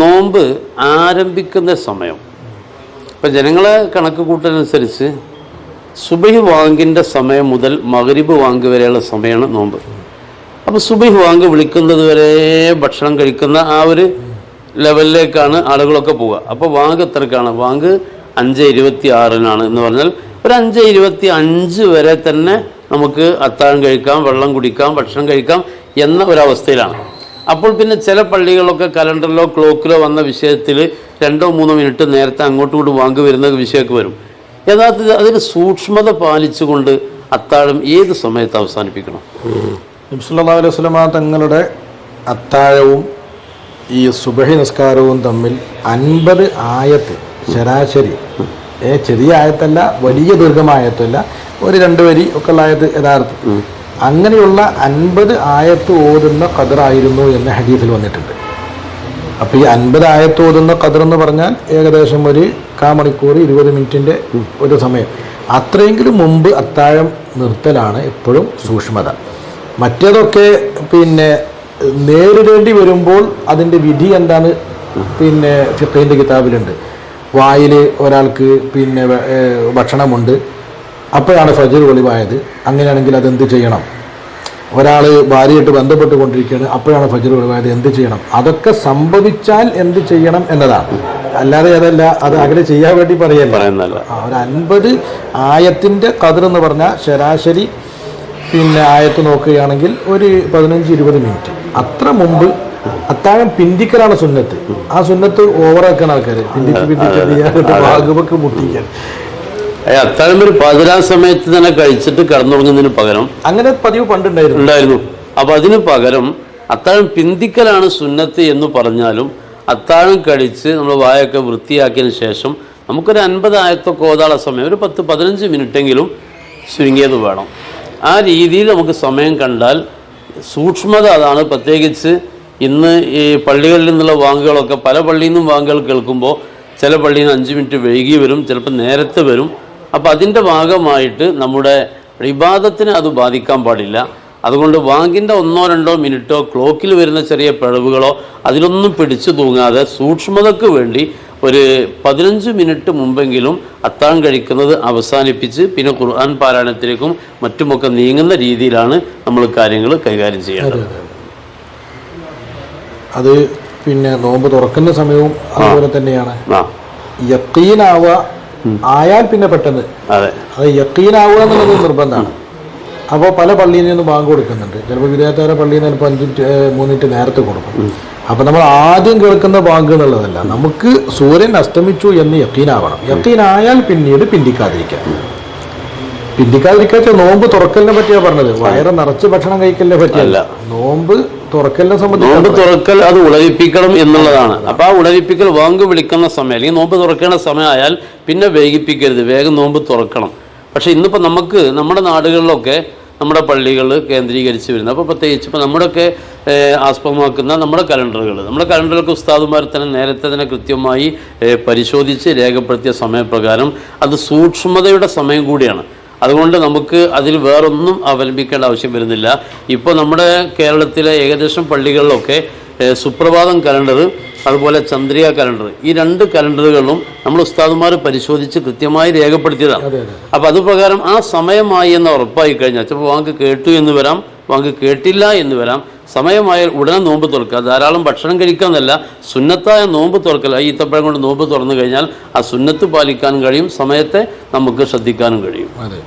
നോമ്പ് ആരംഭിക്കുന്ന സമയം. ഇപ്പം ജനങ്ങളെ കണക്ക് കൂട്ടലനുസരിച്ച് സുബഹി വാങ്കിന്റെ സമയം മുതൽ മഗ്രിബ് വാങ്ക് വരെയുള്ള സമയമാണ് നോമ്പ്. അപ്പോൾ സുബഹി വാങ്ക് വിളിക്കുന്നത് വരെ ഭക്ഷണം കഴിക്കുന്ന ആ ഒരു ലെവലിലേക്കാണ് ആളുകളൊക്കെ പോവുക. അപ്പോൾ വാങ്ക് എത്രക്കാണ്? വാങ്ക് അഞ്ച് ഇരുപത്തി ആറിനാണ് എന്ന് പറഞ്ഞാൽ ഒരു അഞ്ച് ഇരുപത്തി അഞ്ച് വരെ തന്നെ നമുക്ക് അത്താഴം കഴിക്കാം വെള്ളം കുടിക്കാം ഭക്ഷണം കഴിക്കാം എന്ന ഒരവസ്ഥയിലാണ്. അപ്പോൾ പിന്നെ ചില പള്ളികളൊക്കെ കലണ്ടറിലോ ക്ലോക്കിലോ വന്ന വിഷയത്തിൽ രണ്ടോ മൂന്നോ മിനിറ്റ് നേരത്തെ അങ്ങോട്ടും ഇങ്ങോട്ടും വാങ്ങി വരുന്ന വിഷയമൊക്കെ വരും. യഥാർത്ഥത്തിൽ അതിന് സൂക്ഷ്മത പാലിച്ചുകൊണ്ട് അത്താഴം ഏത് സമയത്ത് അവസാനിപ്പിക്കണം? നബ്സല്ലാ അലൈഹി സ്വലമ തങ്ങളുടെ അത്താഴവും ഈ സുബഹി നിസ്കാരവും തമ്മിൽ അൻപത് ആയത്ത് ശരാശരി. ഏ ചെറിയ ആയത്തല്ല വലിയ ദീർഘമായത്തല്ല ഒരു രണ്ട് വരി ഒക്കെ ഉള്ള ആയത്ത് യഥാർത്ഥം. അങ്ങനെയുള്ള അൻപത് ആയത്ത് ഓതുന്ന കതിറായിരുന്നു എന്ന ഹദീസിൽ വന്നിട്ടുണ്ട്. അപ്പോൾ ഈ അൻപത് ആയത്ത് ഓതുന്ന കതർ എന്ന് പറഞ്ഞാൽ ഏകദേശം ഒരു കാമണിക്കൂർ ഇരുപത് മിനിറ്റിന്റെ ഒരു സമയം. അത്രയെങ്കിലും മുമ്പ് അത്താഴം നിർത്തലാണ് എപ്പോഴും സൂക്ഷ്മത. മറ്റേതൊക്കെ പിന്നെ നേരിടേണ്ടി വരുമ്പോൾ അതിന്റെ വിധി എന്താണ്? പിന്നെ ഫിഖിന്റെ കിതാബിലുണ്ട്. വായിൽ ഒരാൾക്ക് പിന്നെ ഭക്ഷണമുണ്ട്. അപ്പോഴാണ് ഫജർ ഒളിവായത് അങ്ങനെയാണെങ്കിൽ അതെന്ത് ചെയ്യണം? ഒരാൾ ഭാര്യയായിട്ട് ബന്ധപ്പെട്ട് കൊണ്ടിരിക്കുകയാണ് അപ്പോഴാണ് ഫജർ ഒളിവായത് എന്ത് ചെയ്യണം? അതൊക്കെ സംഭവിച്ചാൽ എന്ത് ചെയ്യണം എന്നതാണ്. അല്ലാതെ അതല്ല അത് അങ്ങനെ ചെയ്യാൻ വേണ്ടി പറയല്ല. ഒരു അൻപത് ആയത്തിന്റെ കതിർ എന്ന് പറഞ്ഞാൽ ശരാശരി പിന്നെ ആയത്ത് നോക്കുകയാണെങ്കിൽ ഒരു പതിനഞ്ച് ഇരുപത് മിനിറ്റ് അത്ര മുമ്പ് അത്താഴം പിന്തിക്കലാണ് സുന്നത്ത്. ആ സുന്നത്ത് ഓവറാക്കാൻ ആൾക്കാർ പിന്തിക്ക് പിന്തിക്കാൻ ഭാഗവൊക്കെ മുട്ടിക്കാൻ. ഏ, അത്താഴം ഒരു പതിനാ സമയത്ത് തന്നെ കഴിച്ചിട്ട് കിടന്നുറങ്ങുന്നതിന് പകരം അങ്ങനെ പതിവ് പണ്ടുണ്ടായിരുന്നു. ഉണ്ടായിരുന്നു. അപ്പോൾ അതിന് പകരം അത്താഴം പിന്തിക്കലാണ് സുന്നത്ത് എന്ന് പറഞ്ഞാലും അത്താഴം കഴിച്ച് നമ്മൾ വായൊക്കെ വൃത്തിയാക്കിയതിന് ശേഷം നമുക്കൊരു അൻപത് ആയത്തൊക്കെ ഓതാള സമയം ഒരു പത്ത് പതിനഞ്ച് മിനിറ്റെങ്കിലും ചുരുങ്ങിയത് വേണം. ആ രീതിയിൽ നമുക്ക് സമയം കണ്ടാൽ സൂക്ഷ്മത അതാണ്. പ്രത്യേകിച്ച് ഇന്ന് ഈ പള്ളികളിൽ നിന്നുള്ള വാങ്ങുകളൊക്കെ പല പള്ളിയിൽ നിന്നും വാങ്ങുകൾ കേൾക്കുമ്പോൾ ചില പള്ളിയിൽ നിന്ന് അഞ്ച് മിനിറ്റ് വൈകി വരും ചിലപ്പോൾ നേരത്തെ വരും. അപ്പോൾ അതിന്റെ ഭാഗമായിട്ട് നമ്മുടെ വിവാദത്തിന് അത് ബാധിക്കാൻ പാടില്ല. അതുകൊണ്ട് വാങ്ങിന്റെ ഒന്നോ രണ്ടോ മിനിറ്റോ ക്ലോക്കിൽ വരുന്ന ചെറിയ പിഴവുകളോ അതിലൊന്നും പിടിച്ചു തൂങ്ങാതെ സൂക്ഷ്മതയ്ക്ക് വേണ്ടി ഒരു പതിനഞ്ച് മിനിറ്റ് മുമ്പെങ്കിലും അത്താഴം കഴിക്കുന്നത് അവസാനിപ്പിച്ച് പിന്നെ ഖുർആൻ പാരായണത്തിലേക്കും മറ്റുമൊക്കെ നീങ്ങുന്ന രീതിയിലാണ് നമ്മൾ കാര്യങ്ങൾ കൈകാര്യം ചെയ്യേണ്ടത്. അത് പിന്നെ നോമ്പ് തുറക്കുന്ന സമയവും അതുപോലെ തന്നെയാണ്. യക്കീനാവുക ആയാൽ പിന്നെ പെട്ടെന്ന്. അതെ. യക്കീനാവുക എന്നുള്ളത് നിർബന്ധമാണ്. അപ്പോൾ പല പള്ളിയിൽ നിന്നും ബാങ്ക് കൊടുക്കുന്നുണ്ട്. ചിലപ്പോൾ വിദേശക്കാരെ പള്ളിയിൽ നിന്ന് ചിലപ്പോൾ അഞ്ച് മിനിറ്റ്, ഏഹ്, മൂന്ന് മിനിറ്റ് നേരത്തെ കൊടുക്കും. അപ്പോൾ നമ്മൾ ആദ്യം കേൾക്കുന്ന ബാങ്ക് എന്നുള്ളതല്ല. നമുക്ക് സൂര്യൻ അസ്തമിച്ചു എന്ന് യക്കീനാവണം. യക്കീനായാൽ പിന്നീട് പിന്തിക്കാതിരിക്കാം പിന്തിക്കാതിരിക്കാച്ച നോമ്പ് തുറക്കലിനെ പറ്റിയാണ് പറഞ്ഞത്. വയറ് നിറച്ച് ഭക്ഷണം കഴിക്കലിനെ പറ്റിയല്ല. നോമ്പ് തുറക്കലിനെ നോമ്പ് സംബന്ധിച്ച് തുറക്കൽ അത് ഉളവിപ്പിക്കണം എന്നുള്ളതാണ്. അപ്പോൾ ആ ഉളവിപ്പിക്കൽ വാങ്ക് വിളിക്കുന്ന സമയം അല്ലെങ്കിൽ നോമ്പ് തുറക്കേണ്ട സമയമായാൽ പിന്നെ വൈകിപ്പിക്കരുത് വേഗം നോമ്പ് തുറക്കണം. പക്ഷെ ഇന്നിപ്പോൾ നമുക്ക് നമ്മുടെ നാടുകളിലൊക്കെ നമ്മുടെ പള്ളികൾ കേന്ദ്രീകരിച്ച് വരുന്നത്. അപ്പോൾ പ്രത്യേകിച്ച് ഇപ്പോൾ നമ്മുടെയൊക്കെ ആസ്പദമാക്കുന്ന നമ്മുടെ കലണ്ടറുകൾ. നമ്മുടെ കലണ്ടറുകൾക്ക് ഉസ്താദുമാർ തന്നെ നേരത്തെ തന്നെ കൃത്യമായി പരിശോധിച്ച് രേഖപ്പെടുത്തിയ സമയപ്രകാരം അത് സൂക്ഷ്മതയുടെ സമയം കൂടിയാണ്. അതുകൊണ്ട് നമുക്ക് അതിൽ വേറൊന്നും അവലംബിക്കേണ്ട ആവശ്യം വരുന്നില്ല. ഇപ്പോൾ നമ്മുടെ കേരളത്തിലെ ഏകദേശം പള്ളികളിലൊക്കെ സുപ്രഭാതം കലണ്ടർ അതുപോലെ ചന്ദ്രിക കലണ്ടർ ഈ രണ്ട് കലണ്ടറുകളും നമ്മൾ ഉസ്താദുമാർ പരിശോധിച്ച് കൃത്യമായി രേഖപ്പെടുത്തിയതാണ്. അപ്പോൾ അതുപ്രകാരം ആ സമയമായി എന്ന് ഉറപ്പായി കഴിഞ്ഞാൽ ചിലപ്പോൾ വാങ്ക് കേട്ടു എന്ന് വരാം വാങ്ക് കേട്ടില്ല എന്ന് വരാം. സമയമായാൽ ഉടനെ നോമ്പ് തുറക്കുക. ധാരാളം ഭക്ഷണം കഴിക്കാമെന്നല്ല സുന്നത്തായ നോമ്പ് തുറക്കൽ ഈ ഈത്തപ്പഴം കൊണ്ട് നോമ്പ് തുറന്നു കഴിഞ്ഞാൽ ആ സുന്നത്ത് പാലിക്കാനും കഴിയും സമയത്തെ നമുക്ക് ശ്രദ്ധിക്കാനും കഴിയും. അതെ.